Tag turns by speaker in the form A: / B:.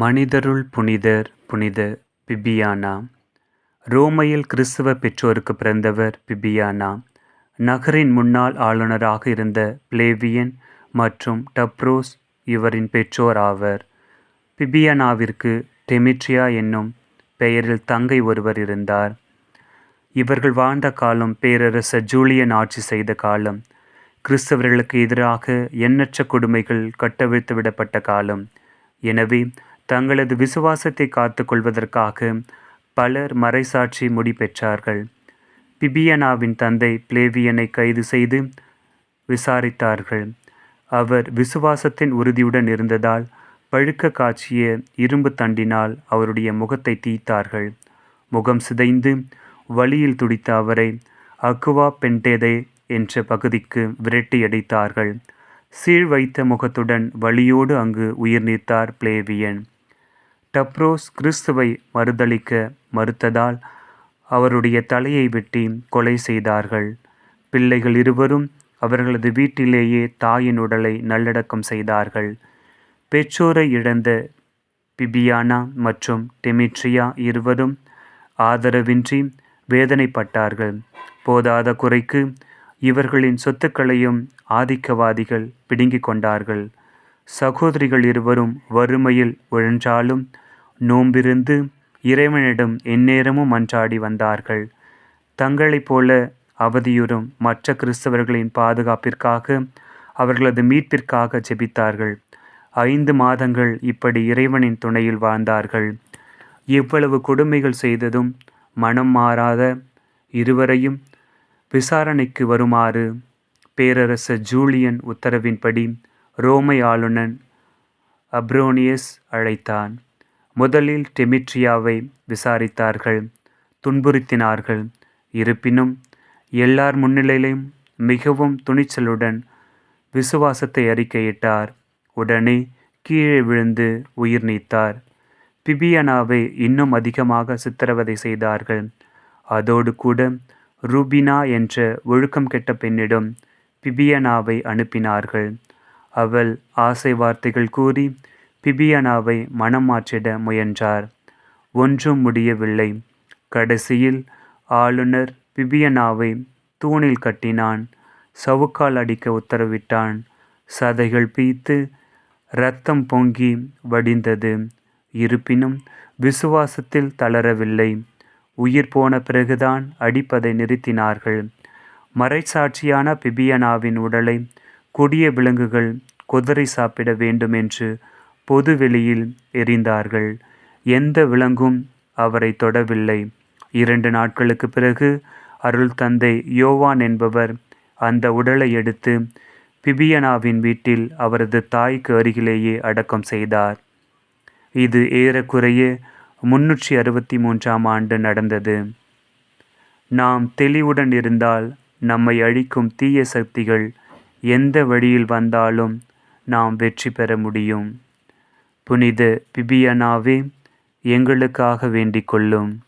A: மனிதருள் புனிதர் புனித பிபியானா. ரோமையில் கிறிஸ்துவ பெற்றோருக்கு பிறந்தவர் பிபியானா. நகரின் முன்னாள் ஆளுநராக இருந்த பிளேவியன் மற்றும் டப்ரோஸ் இவரின் பெற்றோர் ஆவர். பிபியானாவிற்கு டெமிட்ரியா என்னும் பெயரில் தங்கை ஒருவர் இருந்தார். இவர்கள் வாழ்ந்த காலம் பேரரசர் ஜூலியன் ஆட்சி செய்த காலம். கிறிஸ்தவர்களுக்கு எதிராக எண்ணற்ற கொடுமைகள் கட்டவிழ்த்து விடப்பட்ட காலம். எனவே தங்களது விசுவாசத்தை காத்து கொள்வதற்காக பலர் மறைசாட்சி முடி பெற்றார்கள் பிபியனாவின் தந்தை பிளேவியனை கைது செய்து விசாரித்தார்கள். அவர் விசுவாசத்தின் உறுதியுடன் இருந்ததால் பழுக்க காய்ச்சிய இரும்பு தண்டினால் அவருடைய முகத்தை தீத்தார்கள் முகம் சிதைந்து வழியில் துடித்த அவரை அக்குவா பென்டேதே என்ற பகுதிக்கு விரட்டியடித்தார்கள் சீழ் வைத்த முகத்துடன் வழியோடு அங்கு உயிர் நீத்தார் பிளேவியன். டப்ரோஸ் கிறிஸ்துவை மறுதளிக்க மறுத்ததால் அவருடைய தலையை வெட்டி கொலை செய்தார்கள். பிள்ளைகள் இருவரும் அவர்களது வீட்டிலேயே தாயின் உடலை நல்லடக்கம் செய்தார்கள். பெற்றோரை இழந்த பிபியானா மற்றும் டெமிட்ரியா இருவரும் ஆதரவின்றி வேதனைப்பட்டார்கள். போதாத குறைக்கு இவர்களின் சொத்துக்களையும் ஆதிக்கவாதிகள் பிடுங்கிக் கொண்டார்கள். சகோதரிகள் இருவரும் வறுமையில் உழன்றாலும் நோம்பிருந்து இறைவனிடம் எந்நேரமும் மன்றாடி வந்தார்கள். தங்களைப் போல அவதியுறும் மற்ற கிறிஸ்தவர்களின் பாதுகாப்பிற்காக அவர்களது மீட்பிற்காக ஜெபித்தார்கள் ஐந்து மாதங்கள் இப்படி இறைவனின் துணையில் வாழ்ந்தார்கள். எவ்வளவு கொடுமைகள் செய்ததும் மனம் மாறாத இருவரையும் விசாரணைக்கு வருமாறு பேரரசர் ஜூலியன் உத்தரவின்படி ரோமை ஆளுநன் அப்ரோனியஸ் அழைத்தான். முதலில் டெமிட்ரியாவை விசாரித்தார்கள் துன்புறுத்தினார்கள். இருப்பினும் எல்லார் முன்னிலையிலும் மிகவும் துணிச்சலுடன் விசுவாசத்தை அறிக்கையிட்டார். உடனே கீழே விழுந்து உயிர் நீத்தார். பிபியனாவை இன்னும் அதிகமாக சித்திரவதை செய்தார்கள். அதோடு கூட ரூபினா என்ற ஒழுக்கம் கெட்ட பெண்ணிடம் பிபியனாவை அனுப்பினார்கள். அவள் ஆசை வார்த்தைகள் கூறி பிபியனாவை மனம் மாற்றிட முயன்றார். ஒன்றும் முடியவில்லை. கடைசியில் ஆளுநர் பிபியனாவை தூணில் கட்டினான். சவுக்கால் அடிக்க உத்தரவிட்டான். சதைகள் பீத்து இரத்தம் பொங்கி வடிந்தது. இருப்பினும் விசுவாசத்தில் தளரவில்லை. உயிர் போன பிறகுதான் அடிப்பதை நிறுத்தினார்கள். மறைச்சாட்சியான பிபியனாவின் உடலை கொடிய விலங்குகள் குதிரை சாப்பிட வேண்டும் என்று பொது வெளியில் எரிந்தார்கள். எந்த விலங்கும் அவரை தொடவில்லை. இரண்டு நாட்களுக்கு பிறகு அருள் தந்தை யோவான் என்பவர் அந்த உடலை எடுத்து பிபியனாவின் வீட்டில் அவரது தாய்க்கு அருகிலேயே அடக்கம் செய்தார். இது ஏறக்குறைய முன்னூற்றி அறுபத்தி மூன்றாம் ஆண்டு நடந்தது. நாம் தெளிவுடன் இருந்தால் நம்மை அழிக்கும் தீய சக்திகள் எந்த வழியில் வந்தாலும் நாம் வெற்றி பெற முடியும். புனித பிபியனாவே எங்களுக்காக வேண்டிக் கொள்ளும்.